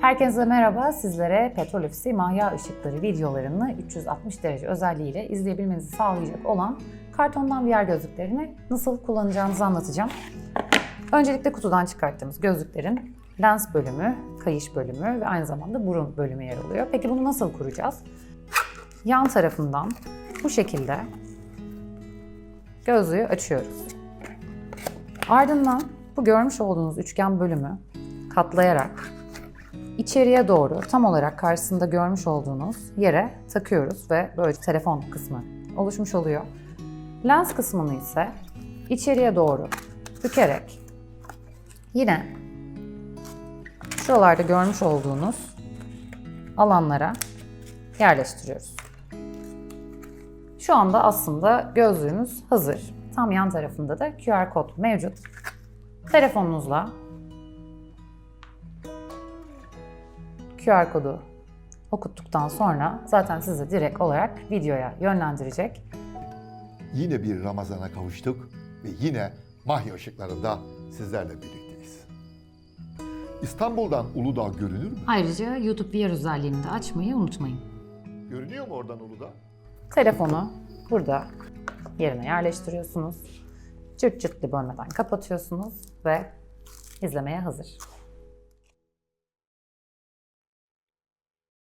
Herkese merhaba. Sizlere petrol ofisi mahya ışıkları videolarını 360 derece özelliğiyle izleyebilmenizi sağlayacak olan kartondan VR gözlüklerini nasıl kullanacağınızı anlatacağım. Öncelikle kutudan çıkarttığımız gözlüklerin lens bölümü, kayış bölümü ve aynı zamanda burun bölümü yer alıyor. Peki bunu nasıl kuracağız? Yan tarafından bu şekilde gözlüğü açıyoruz. Ardından bu görmüş olduğunuz üçgen bölümü katlayarak içeriye doğru tam olarak karşısında görmüş olduğunuz yere takıyoruz ve böyle telefon kısmı oluşmuş oluyor. Lens kısmını ise içeriye doğru bükerek yine şuralarda görmüş olduğunuz alanlara yerleştiriyoruz. Şu anda aslında gözlüğümüz hazır. Tam yan tarafında da QR kod mevcut. Telefonunuzla QR kodu okuttuktan sonra zaten sizi direkt olarak videoya yönlendirecek. Yine bir Ramazan'a kavuştuk ve yine Mahya ışıklarında sizlerle birlikteyiz. İstanbul'dan Uludağ görünür mü? Ayrıca YouTube VR özelliğini de açmayı unutmayın. Görünüyor mu oradan Uludağ? Telefonu burada yerine yerleştiriyorsunuz. Cırt cırtlı bölmeden kapatıyorsunuz ve izlemeye hazır.